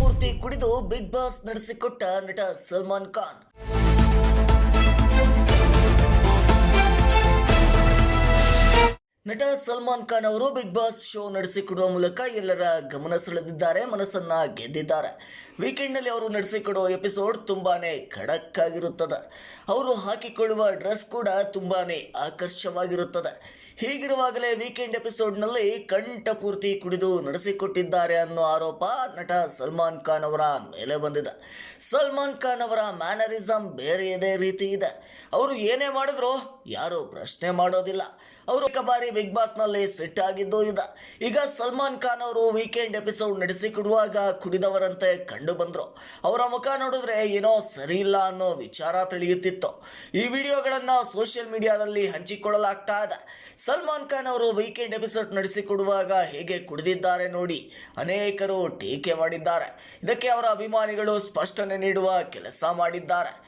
ಪೂರ್ತಿ ಕುಡಿದು big boss ನಡೆಸಿಕೊಟ್ಟ ನಟ ಸಲ್ಮಾನ್ ಖಾನ್. ನಟ ಸಲ್ಮಾನ್ ಖಾನ್ ಅವರು ಬಿಗ್ ಬಾಸ್ ಶೋ ನಡೆಸಿಕೊಡುವ ಮೂಲಕ ಎಲ್ಲರ ಗಮನ ಸೆಳೆದಿದ್ದಾರೆ, ಮನಸ್ಸನ್ನ ಗೆದ್ದಿದ್ದಾರೆ. ವೀಕೆಂಡ್ನಲ್ಲಿ ಅವರು ನಡೆಸಿಕೊಡುವ ಎಪಿಸೋಡ್ ತುಂಬಾನೇ ಖಡಕ್ ಆಗಿರುತ್ತದೆ ಅವರು ಹಾಕಿಕೊಳ್ಳುವ ಡ್ರೆಸ್ ಕೂಡ ತುಂಬಾನೇ ಆಕರ್ಷವಾಗಿರುತ್ತದೆ. ಹೀಗಿರುವಾಗಲೇ ವೀಕೆಂಡ್ ಎಪಿಸೋಡ್ನಲ್ಲಿ ಕಂಠ ಪೂರ್ತಿ ಕುಡಿದು ನಡೆಸಿಕೊಟ್ಟಿದ್ದಾರೆ ಅನ್ನೋ ಆರೋಪ ನಟ ಸಲ್ಮಾನ್ ಖಾನ್ ಅವರ ಮೇಲೆ ಬಂದಿದೆ. ಸಲ್ಮಾನ್ ಖಾನ್ ಅವರ ಮ್ಯಾನರಿಸಮ್ ಬೇರೆಯದೇ ರೀತಿ ಇದೆ. ಅವರು ಏನೇ ಮಾಡಿದ್ರು ಯಾರು ಪ್ರಶ್ನೆ ಮಾಡೋದಿಲ್ಲ. ಅವರು ಬಾರಿ ಬಿಗ್ ಬಾಸ್ನಲ್ಲಿ ಸೆಟ್ ಆಗಿದ್ದು ಇದ. ಈಗ ಸಲ್ಮಾನ್ ಖಾನ್ ಅವರು ವೀಕೆಂಡ್ ಎಪಿಸೋಡ್ ನಡೆಸಿಕೊಡುವಾಗ ಕುಡಿದವರಂತೆ ಕಂಡು ಬಂದರು. ಅವರ ಮುಖ ನೋಡಿದ್ರೆ ಏನೋ ಸರಿ ಇಲ್ಲ ಅನ್ನೋ ವಿಚಾರ ತಿಳಿಯುತ್ತಿತ್ತು. ಈ ವಿಡಿಯೋಗಳನ್ನು ಸೋಷಿಯಲ್ ಮೀಡಿಯಾದಲ್ಲಿ ಹಂಚಿಕೊಳ್ಳಲಾಗ್ತಾ ಇದೆ. ಸಲ್ಮಾನ್ ಖಾನ್ ಅವರು ವೀಕೆಂಡ್ ಎಪಿಸೋಡ್ ನಡೆಸಿಕೊಡುವಾಗ ಹೇಗೆ ಕುಡಿದಿದ್ದಾರೆ ನೋಡಿ ಅನೇಕರು ಟೀಕೆ ಮಾಡಿದ್ದಾರೆ. ಇದಕ್ಕೆ ಅವರ ಅಭಿಮಾನಿಗಳು ಸ್ಪಷ್ಟನೆ ನೀಡುವ ಕೆಲಸ ಮಾಡಿದ್ದಾರೆ.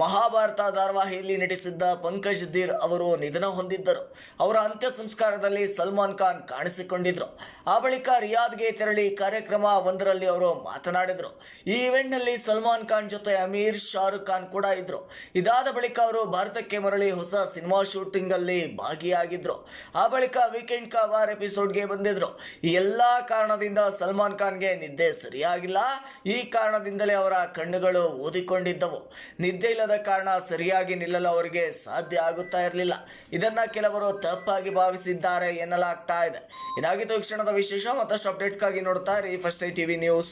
ಮಹಾಭಾರತ ಧಾರಾವಾಹಿಯಲ್ಲಿ ನಟಿಸಿದ್ದ ಪಂಕಜ್ ಧೀರ್ ಅವರು ನಿಧನ ಹೊಂದಿದ್ದರು. ಅವರ ಅಂತ್ಯ ಸಂಸ್ಕಾರದಲ್ಲಿ ಸಲ್ಮಾನ್ ಖಾನ್ ಕಾಣಿಸಿಕೊಂಡಿದ್ದರು ಆ ಬಳಿಕ ರಿಯಾದ್ಗೆ ತೆರಳಿ ಕಾರ್ಯಕ್ರಮ ಒಂದರಲ್ಲಿ ಅವರು ಮಾತನಾಡಿದರು. ಈ ಇವೆಂಟ್ನಲ್ಲಿ ಸಲ್ಮಾನ್ ಖಾನ್ ಜೊತೆ ಅಮೀರ್ ಶಾರುಖ್ ಖಾನ್ ಕೂಡ ಇದ್ದರು ಇದಾದ ಬಳಿಕ ಅವರು ಭಾರತಕ್ಕೆ ಮರಳಿ ಹೊಸ ಸಿನಿಮಾ ಶೂಟಿಂಗ್ ಅಲ್ಲಿ ಭಾಗಿಯಾಗಿದ್ರು. ಆ ಬಳಿಕ ವೀಕೆಂಡ್ ಕಾ ವಾರ್ ಎಪಿಸೋಡ್ಗೆ ಬಂದಿದ್ರು. ಈ ಎಲ್ಲಾ ಕಾರಣದಿಂದ ಸಲ್ಮಾನ್ ಖಾನ್ಗೆ ನಿದ್ದೆ ಸರಿಯಾಗಿಲ್ಲ. ಈ ಕಾರಣದಿಂದಲೇ ಅವರ ಕಣ್ಣುಗಳು ಓದಿಕೊಂಡಿದ್ದವು ನಿದ್ದೆ ಇಲ್ಲದ ಕಾರಣ ಸರಿಯಾಗಿ ನಿಲ್ಲಲು ಅವರಿಗೆ ಸಾಧ್ಯ ಆಗುತ್ತಾ ಇರಲಿಲ್ಲ. ಇದನ್ನ ಕೆಲವರು ತಪ್ಪಾಗಿ ಭಾವಿಸಿದ್ದಾರೆ ಎನ್ನಲಾಗ್ತಾ ಇದೆ. ಇದಾಗಿತ್ತು ಕ್ಷಣದ ವಿಶೇಷ, ಮತ್ತಷ್ಟು ಅಪ್ಡೇಟ್ಸ್ಗಾಗಿ ನೋಡ್ತಾ ಇರಿ. First I TV news.